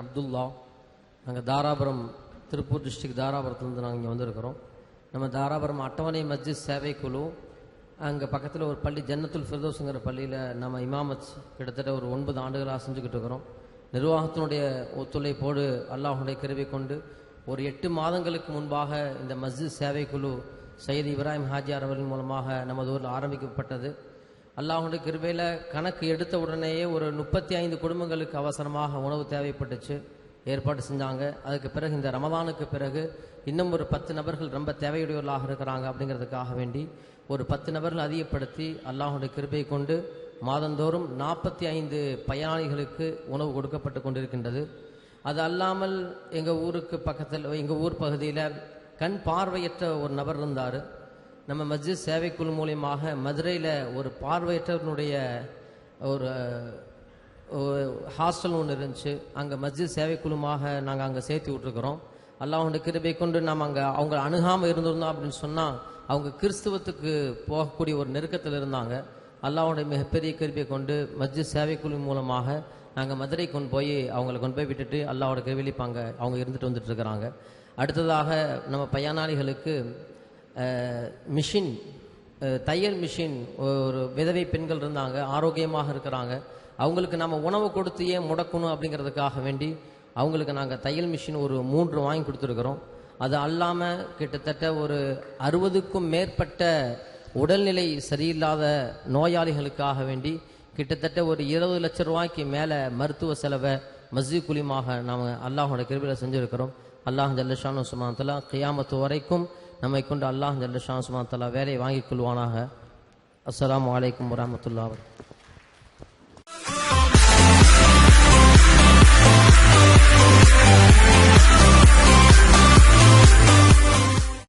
அப்துல்லா. நாங்கள் தாராபுரம் திருப்பூர் டிஸ்ட்ரிக்ட் தாராபுரத்துலேருந்து நாங்கள் இங்கே வந்திருக்கிறோம். நம்ம தாராபுரம் அட்டவணை மஸ்ஜித் சேவை குழு அங்கே பக்கத்தில் ஒரு பள்ளி ஜன்னத்துல் ஃபிர்தோஸுங்கிற பள்ளியில் நம்ம இமாமத் கிட்டத்தட்ட ஒரு ஒன்பது ஆண்டுகளாக செஞ்சுக்கிட்டு இருக்கிறோம். நிர்வாகத்தினுடைய ஒத்துழைப்போடு அல்லாஹுடைய கருவி கொண்டு ஒரு எட்டு மாதங்களுக்கு முன்பாக இந்த மஸ்ஜித் சேவை குழு சையது இப்ராஹிம் ஹாஜியார் அவர்கள் மூலமாக நமது ஊரில் ஆரம்பிக்கப்பட்டது. அல்லாஹுடைய கிருபையில் கணக்கு எடுத்த உடனேயே ஒரு முப்பத்தி ஐந்து குடும்பங்களுக்கு அவசரமாக உணவு தேவைப்பட்டுச்சு. ஏற்பாடு செஞ்சாங்க. அதுக்கு பிறகு இந்த ரமதானுக்கு பிறகு இன்னும் ஒரு பத்து நபர்கள் ரொம்ப தேவையுடையவர்களாக இருக்கிறாங்க அப்படிங்கிறதுக்காக வேண்டி ஒரு பத்து நபர்கள் அதிகப்படுத்தி அல்லாஹுடைய கிருபை கொண்டு மாதந்தோறும் நாற்பத்தி ஐந்து பயனாளிகளுக்கு உணவு கொடுக்கப்பட்டு கொண்டிருக்கின்றது. அது அல்லாமல் எங்கள் ஊருக்கு பக்கத்தில் எங்கள் ஊர் பகுதியில் கண் பார்வையற்ற ஒரு நபர் இருந்தார். நம்ம மஸ்ஜித் சேவைக்குழு மூலியமாக மதுரையில் ஒரு பார்வையற்றவனுடைய ஒரு ஹாஸ்டல் ஒன்று இருந்துச்சு. அங்கே மஸ்ஜித் சேவைக்குழுமாக நாங்கள் அங்கே சேர்த்து விட்ருக்குறோம் அல்லாஹுடைய கிருபை கொண்டு நாம் அங்கே அவங்க அணுகாமல் இருந்திருந்தோம் அப்படின்னு சொன்னால் அவங்க கிறிஸ்துவத்துக்கு போகக்கூடிய ஒரு நெருக்கத்தில் இருந்தாங்க. அல்லாஹுடைய மிகப்பெரிய கிருபை கொண்டு மஸ்ஜித் சேவைக்குழு மூலமாக நாங்கள் மதுரை கொண்டு போய் அவங்கள கொண்டு போய் விட்டுட்டு அல்லாவோட கிருவிலிப்பாங்க அவங்க இருந்துட்டு வந்துட்டு இருக்கிறாங்க. அடுத்ததாக நம்ம பயனாளிகளுக்கு மிஷின் தையல் மிஷின் ஒரு விதவை பெண்கள் இருந்தாங்க ஆரோக்கியமாக இருக்கிறாங்க. அவங்களுக்கு நம்ம உணவு கொடுத்து ஏன் முடக்கணும் அப்படிங்கிறதுக்காக வேண்டி அவங்களுக்கு நாங்கள் தையல் மிஷின் ஒரு மூன்று வாங்கி கொடுத்துருக்குறோம். அது அல்லாமல் கிட்டத்தட்ட ஒரு அறுபதுக்கும் மேற்பட்ட உடல்நிலை சரியில்லாத நோயாளிகளுக்காக வேண்டி கிட்டத்தட்ட ஒரு இருபது லட்சம் ரூபாய்க்கு மேலே மருத்துவ செலவை மஸ்ஜித் குலிமாக நாம் அல்லாஹோட கிருபியில் செஞ்சுருக்கிறோம். அல்லாஹ் ஜல்லஷானு சுமாத்தலா கியாமத்து வரைக்கும் நம்மை கொண்டு அல்லாஹ் ஜல்லஷான் சுமாத்தலா வேலையை வாங்கிக் கொள்வானாக. அஸ்லாம் வலைக்கம் வரமத்துல்லா